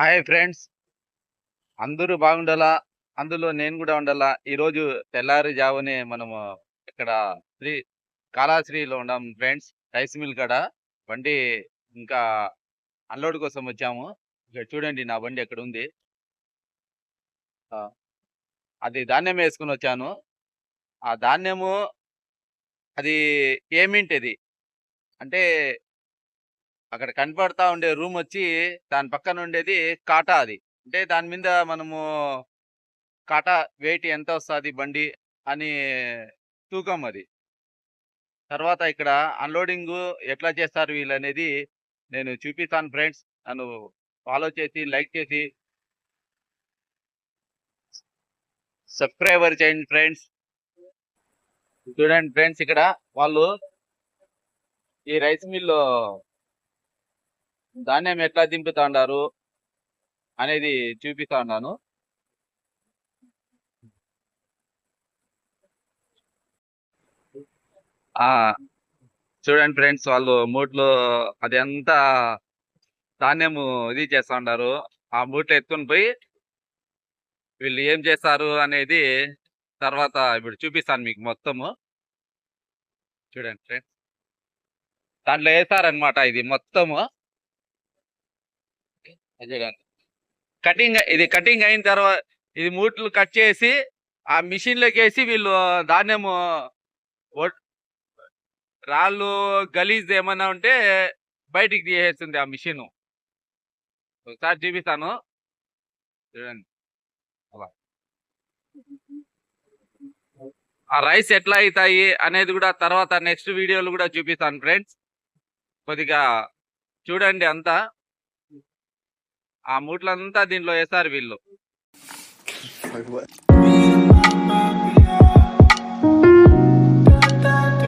Hi friends అందరూ బాగుండాలా? అందులో నేను కూడా ఉండాలా? ఈరోజు తెల్లారుజామునే మనము ఇక్కడ శ్రీ కాళాశ్రీలో ఉన్నాం ఫ్రెండ్స్ రైస్ మిల్ కాడ. బండి ఇంకా అన్లోడ్ కోసం వచ్చాము. ఇక్కడ చూడండి నా బండి ఎక్కడ ఉంది? ఆ, అది ధాన్యం వేసుకుని వచ్చాను. ఆ ధాన్యము అది ఏమింటిది? అంటే అక్కడ కనపడతా ఉండే రూమ్ వచ్చి దాని పక్కన ఉండేది కాటా అది. అంటే దాని మీద మనము కాటా వెయిట్ ఎంత వస్తుంది బండి అని తూకం అది. తర్వాత ఇక్కడ అన్లోడింగ్ ఎట్లా చేస్తారు వీళ్ళు అనేది నేను చూపిస్తాను ఫ్రెండ్స్. నన్ను ఫాలో చేసి లైక్ చేసి సబ్స్క్రైబర్ చేయండి ఫ్రెండ్స్. చూడండి ఫ్రెండ్స్ ఇక్కడ వాళ్ళు ఈ రైస్ మిల్లో ధాన్యం ఎట్లా దింపుతా అనేది చూపిస్తా ఉన్నాను ఆ చూడండి ఫ్రెండ్స్ వాళ్ళు మూట్లో అదంతా ధాన్యము ఇది చేస్తా ఉన్నారు ఆ మూట్లు ఎత్తుకొని పోయి వీళ్ళు ఏం చేస్తారు అనేది తర్వాత ఇప్పుడు చూపిస్తాను మీకు మొత్తము. చూడండి ఫ్రెండ్స్ దాంట్లో వేస్తారనమాట ఇది మొత్తము. చూడండి కటింగ్ ఇది కటింగ్ అయిన తర్వాత ఇది మూట్లు కట్ చేసి ఆ మిషన్లోకి వేసి వీళ్ళు ధాన్యము రాళ్ళు గలీజ్ ఏమన్నా ఉంటే బయటికి తీసేస్తుంది ఆ మిషన్. ఒకసారి చూపిస్తాను. చూడండి. ఆ రైస్ ఎట్లా అవుతాయి అనేది కూడా తర్వాత నెక్స్ట్ వీడియోలు కూడా చూపిస్తాను ఫ్రెండ్స్. కొద్దిగా చూడండి అంతా. ఆ మూట్లంతా దీంట్లో వేస్తారు వీళ్ళు.